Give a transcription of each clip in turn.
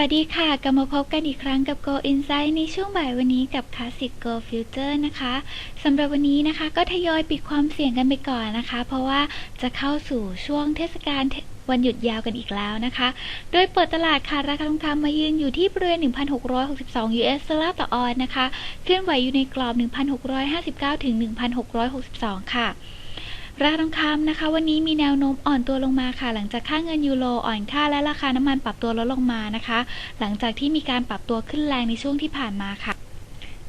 วัสดีค่ะ กลับมาพบกันอีกครั้งกับ Go Insight ในช่วงบ่ายวันนี้กับ Classic Go Future นะคะสำหรับวันนี้นะคะก็ทยอยปิดความเสี่ยงกันไปก่อนนะคะ เพราะว่าจะเข้าสู่ช่วงเทศกาลวันหยุดยาวกันอีกแล้วนะคะ โดยเปิดตลาดค่ะ ราคาทองคำมายืนอยู่ที่บริเวณ 1,662 US ดอลลาร์ต่อออนนะคะ เคลื่อนไหวอยู่ในกรอบ 1,659 ถึง 1,662 ค่ะ ราคาทองคำนะคะ วันนี้มีแนวโน้มอ่อนตัวลงมาค่ะ หลังจากค่าเงินยูโรอ่อนค่าและราคาน้ำมันปรับตัวลดลงมานะคะ หลังจากที่มีการปรับตัวขึ้นแรงในช่วงที่ผ่านมาค่ะ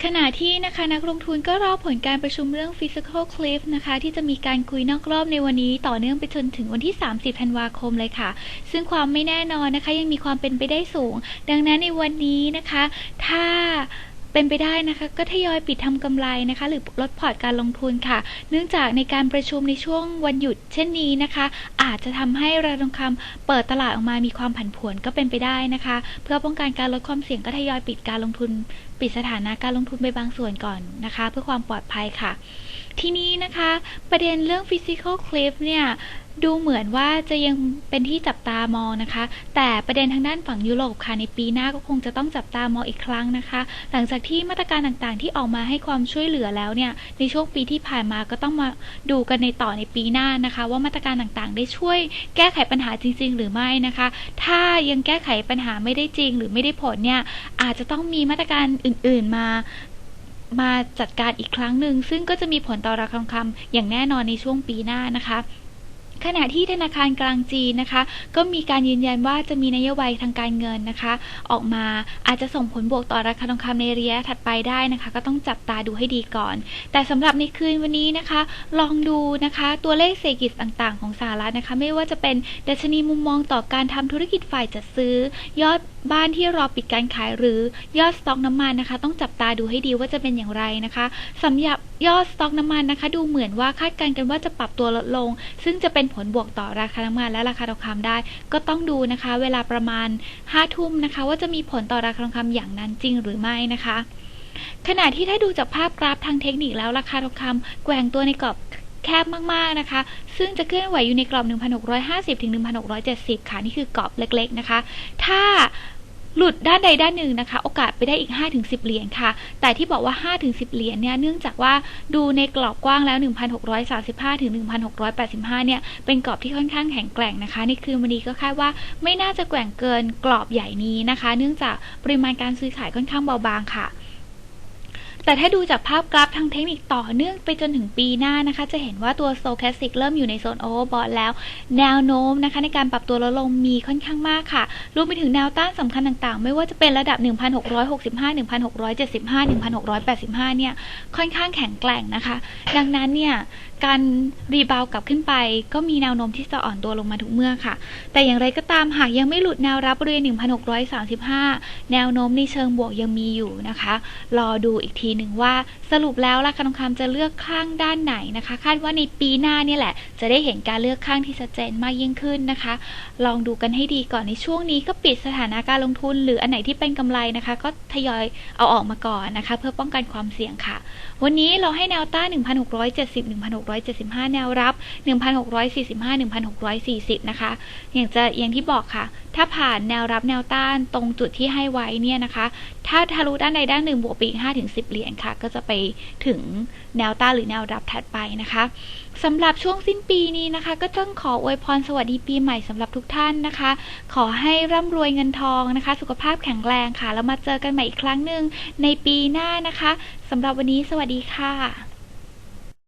ขณะที่นะคะนักลงทุนก็รอผลการประชุมเรื่อง Physical Cliff นะคะ ที่จะมีการคุยนอกรอบในวันนี้ ต่อเนื่องไปจนถึงวันที่ 30 ธันวาคมเลยค่ะ ซึ่งความไม่แน่นอนนะคะ ยังมีความเป็นไปได้สูง ดังนั้นในวันนี้นะคะ ถ้า เป็นไปได้นะคะก็ทยอยปิดทำกำไรนะคะ หรือลดพอร์ตการลงทุนค่ะ เนื่องจากในการประชุมในช่วงวันหยุดเช่นนี้นะคะ อาจจะทำให้ราคาทองคำเปิดตลาดออกมามีความผันผวนก็เป็นไปได้นะคะ เพื่อป้องกันการลดความเสี่ยงก็ทยอยปิดการลงทุน ปิดสถานะการลงทุนไปบางส่วนก่อนนะคะ เพื่อความปลอดภัยค่ะ ทีนี้นะคะ ประเด็นเรื่อง physical cliff เนี่ยดูเหมือนว่าจะยังเป็นที่จับตามองนะคะ แต่ประเด็นทางด้านฝั่งยุโรปค่ะในปีหน้าก็คงจะต้องจับตามองอีกครั้งนะคะ หลังจากที่มาตรการต่างๆ ที่ออกมาให้ความช่วยเหลือแล้วเนี่ย ในช่วงปีที่ผ่านมาก็ต้องมาดูกันในต่อในปีหน้านะคะ ว่ามาตรการต่างๆ ได้ช่วยแก้ไขปัญหาจริง ๆ หรือไม่นะคะ ถ้ายังแก้ไขปัญหาไม่ได้จริง หรือไม่ได้ผลเนี่ยอาจจะต้องมีมาตรการอื่น ๆมา มาจัดการอีกครั้งหนึ่ง ซึ่งก็จะมีผลต่อราคาทองคำอย่างแน่นอนในช่วงปีหน้านะคะ ขณะที่ธนาคารกลางจีนนะคะ ก็มีการยืนยันว่าจะมีนโยบายทางการเงินนะคะ ออกมาอาจจะส่งผลบวกต่อราคาทองคำในระยะถัดไปได้นะคะ ก็ต้องจับตาดูให้ดีก่อน แต่สำหรับในคืนวันนี้นะคะ ลองดูนะคะ ตัวเลขเศรษฐกิจต่างๆ ของสหรัฐนะคะ ไม่ว่าจะเป็นดัชนีมุมมองต่อการทำธุรกิจฝ่ายจัดซื้อ ยอดบ้านที่รอปิดการขายหรือยอดสต็อกน้ำมันนะคะ ต้องจับตาดูให้ดีว่าจะเป็นอย่างไรนะคะสำหรับยอดสต็อกน้ำมันนะคะ ดูเหมือนว่าคาดการณ์กันว่าจะปรับตัวลดลง ซึ่งจะเป็นผผลบวกต่อราคาน้ำมันและราคาทองคำได้ ก็ต้องดูนะคะ เวลาประมาณ5ทุ่มนะคะ ว่าจะมีผลต่อราคาทองคำอย่างนั้นจริงหรือไม่นะคะ ขณะที่ถ้าดูจากภาพกราฟทางเทคนิคแล้วราคาทองคำแกว่งตัวในกรอบแคบมากๆนะคะ ซึ่งจะเคลื่อนไหวอยู่ในกรอบ 1,650 ถึง 1,670 ค่ะ นี่คือกรอบเล็กๆนะคะ ถ้า หลุดด้านใดด้านหนึ่งนะคะ โอกาสไปได้อีก 5-10 เหรียญค่ะ แต่ที่บอกว่า 5-10 เหรียญเนี่ยเนื่องจากว่าดูในกรอบกว้างแล้ว 1,635 ถึง 1,685 เนี่ย เป็นกรอบที่ค่อนข้างแข็งแกร่งนะคะ ในคืนวันนี้ก็คาดว่าไม่น่าจะแกว่งเกินกรอบใหญ่นี้นะคะ เนื่องจากปริมาณการซื้อขายค่อนข้างเบาบางค่ะ แต่ถ้าดูจากภาพกราฟทางเทคนิคต่อเนื่องไปจนถึงปีหน้านะคะ จะเห็นว่าตัวโซแคสติกเริ่มอยู่ในโซนโอเวอร์บอทแล้ว แนวโน้มนะคะ ในการปรับตัวลดลงมีค่อนข้างมากค่ะ รวมไปถึงแนวต้านสำคัญต่างๆ ไม่ว่าจะเป็นระดับ 1,665 1,675 1,685 เนี่ย ค่อนข้างแข็งแกร่งนะคะ ดังนั้นเนี่ย การรีบาวกลับขึ้นไป ก็มีแนวโน้มที่จะอ่อนตัวลงมาทุกเมื่อค่ะ แต่อย่างไรก็ตามหากยังไม่หลุดแนวรับบริเวณ1,635 แนวโน้มในเชิงบวกยังมีอยู่นะคะ รอดูอีกทีหนึ่งว่า สรุปแล้วราคาทองคำจะเลือกข้างด้านไหนนะคะ คาดว่าในปีหน้าเนี่ยแหละ จะได้เห็นการเลือกข้างที่ชัดเจนมากยิ่งขึ้นนะคะ ลองดูกันให้ดีก่อนในช่วงนี้ก็ปิดสถานะการลงทุน หรืออันไหนที่เป็นกำไรนะคะ ก็ทยอยเอาออกมาก่อนนะคะ เพื่อป้องกันความเสี่ยงค่ะ วันนี้เราให้แนวต้าน 1,670 1,675 แนวรับ 1,645 1,640 นะคะ อย่างจะอย่างที่บอกค่ะ ถ้าผ่านแนวรับแนวต้านตรงจุดที่ให้ไว้เนี่ยนะคะ ถ้าทะลุด้านใดด้านหนึ่งบวกปีก5ถึง10 เหรียญค่ะ ก็จะไปถึงแนวต้านหรือแนวรับถัดไปนะคะสำหรับช่วงสิ้นปีนี้นะคะ ก็ต้องขออวยพรสวัสดีปีใหม่สำหรับทุกท่านนะคะ ขอให้ร่ำรวยเงินทองนะคะ สุขภาพแข็งแรงค่ะ แล้วมาเจอกันใหม่อีกครั้งหนึ่งในปีหน้านะคะสำหรับวันนี้สวัสดีค่ะ